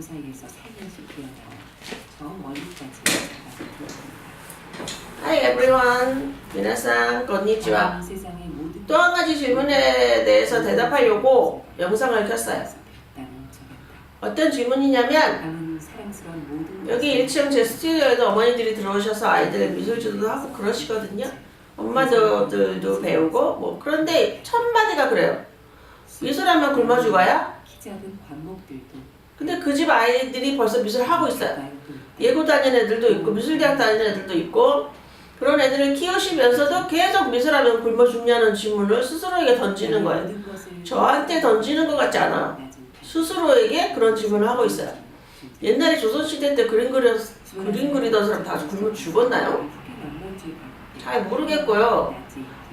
사이에서 살면서 기어나저 멀리까지 Hi everyone. 미나상, 건니치와. 또한 가지 질문에 대해서 음. 대답하려고 영상을 켰어요. 나는 저랬다. 어떤 질문이냐면 여기 1층 제 스튜디오에도 어머니들이 들어오셔서 아이들의 미술주도 하고 그러시거든요. 엄마들도 배우고 뭐 그런데 첫 마디가 그래요. 미술하면 굶어 죽어요? 키 작은 관목들도 근데 그 집 아이들이 벌써 미술 하고 있어요. 예고 다니는 애들도 있고 미술대학 다니는 애들도 있고 그런 애들을 키우시면서도 계속 미술하면 굶어 죽냐는 질문을 스스로에게 던지는 거예요. 저한테 던지는 것 같지 않아. 스스로에게 그런 질문을 하고 있어요. 옛날에 조선시대 때 그림 그려 그림 그리던 사람 다 굶어 죽었나요? 잘 모르겠고요.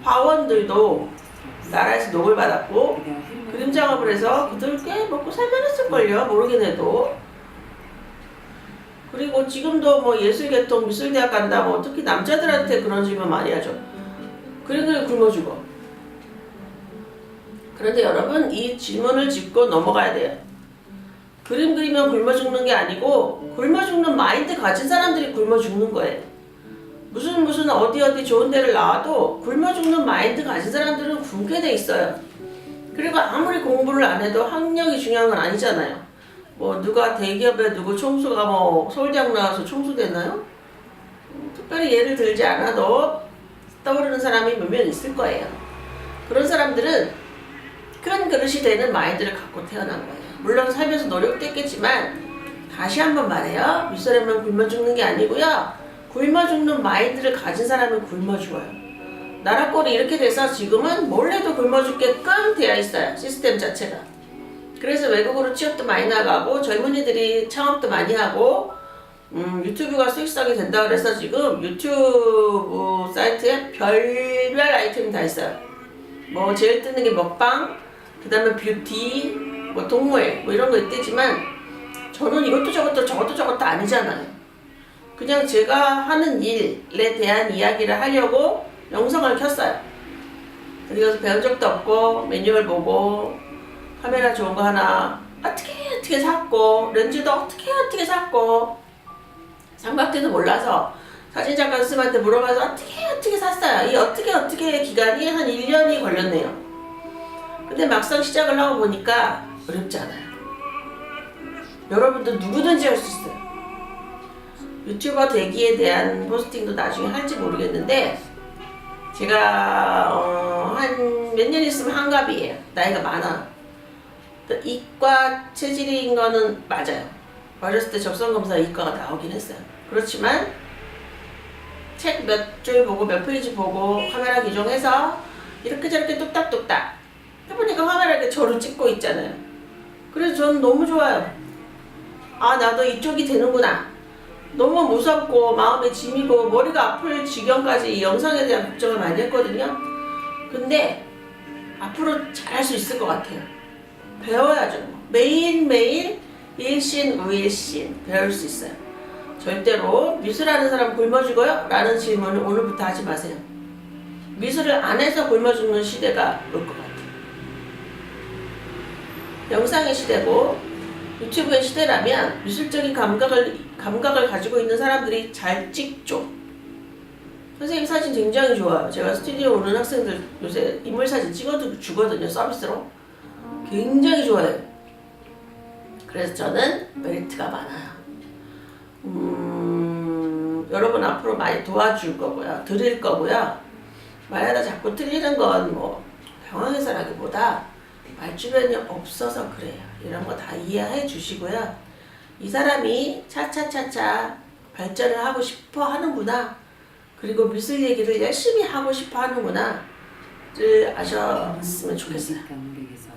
화원들도 나라에서 녹을 받았고 그림 작업을 해서 그들 꽤 먹고 살만했을걸요. 모르긴 해도. 그리고 지금도 뭐 예술계통 미술대학 간다 뭐 특히 남자들한테 그런 질문 많이 하죠. 그림 그리 굶어 죽어. 그런데 여러분 이 질문을 짚고 넘어가야 돼요. 그림 그리면 굶어 죽는 게 아니고 굶어 죽는 마인드 가진 사람들이 굶어 죽는 거예요. 무슨 무슨 어디 어디 좋은 데를 나와도 굶어 죽는 마인드 가진 사람들은 굶게 돼 있어요. 그리고 아무리 공부를 안 해도 학력이 중요한 건 아니잖아요. 뭐 누가 대기업에 누구 총수가 뭐 서울대학 나와서 총수 됐나요? 음, 특별히 예를 들지 않아도 떠오르는 사람이 몇 명 있을 거예요. 그런 사람들은 큰 그릇이 되는 마인드를 갖고 태어난 거예요. 물론 살면서 노력도 했겠지만 다시 한번 말해요. 윗사람은 굶어 죽는 게 아니고요. 굶어 죽는 마인드를 가진 사람은 굶어 죽어요. 나라 꼴이 이렇게 돼서 지금은 몰래도 굶어 죽게끔 되어 있어요. 시스템 자체가. 그래서 외국으로 취업도 많이 나가고 젊은이들이 창업도 많이 하고 음, 유튜브가 수익성이 된다 그래서 지금 유튜브 사이트에 별별 아이템이 다 있어요. 뭐 제일 뜨는 게 먹방, 그 다음에 뷰티, 뭐 동물 뭐 이런 거 있대지만 저는 이것도 저것도 저것도 저것도 아니잖아요. 그냥 제가 하는 일에 대한 이야기를 하려고 영상을 켰어요. 어디 가서 배운 적도 없고 매뉴얼 보고 카메라 좋은 거 하나 어떻게 어떻게 샀고 렌즈도 어떻게 어떻게 샀고 삼각대도 몰라서 사진 작가 선생님한테 물어봐서 어떻게 어떻게 샀어요. 이 어떻게 어떻게 기간이 한 1년이 걸렸네요. 근데 막상 시작을 하고 보니까 어렵지 않아요. 여러분도 누구든지 할 수 있어요. 유튜버 되기에 대한 포스팅도 나중에 할지 모르겠는데 제가 어, 한 몇 년 있으면 한갑이에요. 나이가 많아. 그 이과 체질인 거는 맞아요. 어렸을 때 접선 검사 이과가 나오긴 했어요. 그렇지만 책 몇 줄 보고 몇 페이지 보고 카메라 기종해서 이렇게 저렇게 뚝딱뚝딱 해보니까 카메라 이렇게 저를 찍고 있잖아요. 그래서 저는 너무 좋아요. 아 나도 이쪽이 되는구나. 너무 무섭고 마음에 짐이고 머리가 아플 지경까지 이 영상에 대한 걱정을 많이 했거든요. 근데 앞으로 잘할 수 있을 것 같아요. 배워야죠. 매일매일 일신 우일신 배울 수 있어요. 절대로 미술하는 사람 굶어 죽어요? 라는 질문을 오늘부터 하지 마세요. 미술을 안 해서 굶어 죽는 시대가 올 것 같아요. 영상의 시대고 유튜브의 시대라면 미술적인 감각을 감각을 가지고 있는 사람들이 잘 찍죠. 선생님 사진 굉장히 좋아요. 제가 스튜디오 오는 학생들 요새 인물 사진 찍어도 주거든요 서비스로. 굉장히 좋아해요. 그래서 저는 메리트가 많아요. 음, 여러분 앞으로 많이 도와줄 거고요. 드릴 거고요. 말하다 자꾸 틀리는 건 뭐 당황해서라기보다 말주변이 없어서 그래요. 이런 거 다 이해해 주시고요. 이 사람이 차차차차 발전을 하고 싶어 하는구나. 그리고 미술 얘기를 열심히 하고 싶어 하는구나. 를 아셨으면 좋겠어요.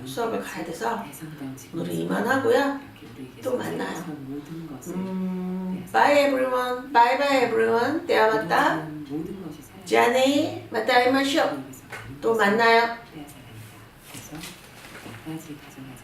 수업을 가야 돼서 오늘은 이만하고요. 또 만나요. 음, bye everyone. Bye bye everyone. 때와 맞다. 지안이 맞다 이마쇼. 또 만나요. Herzlich zum Herzen.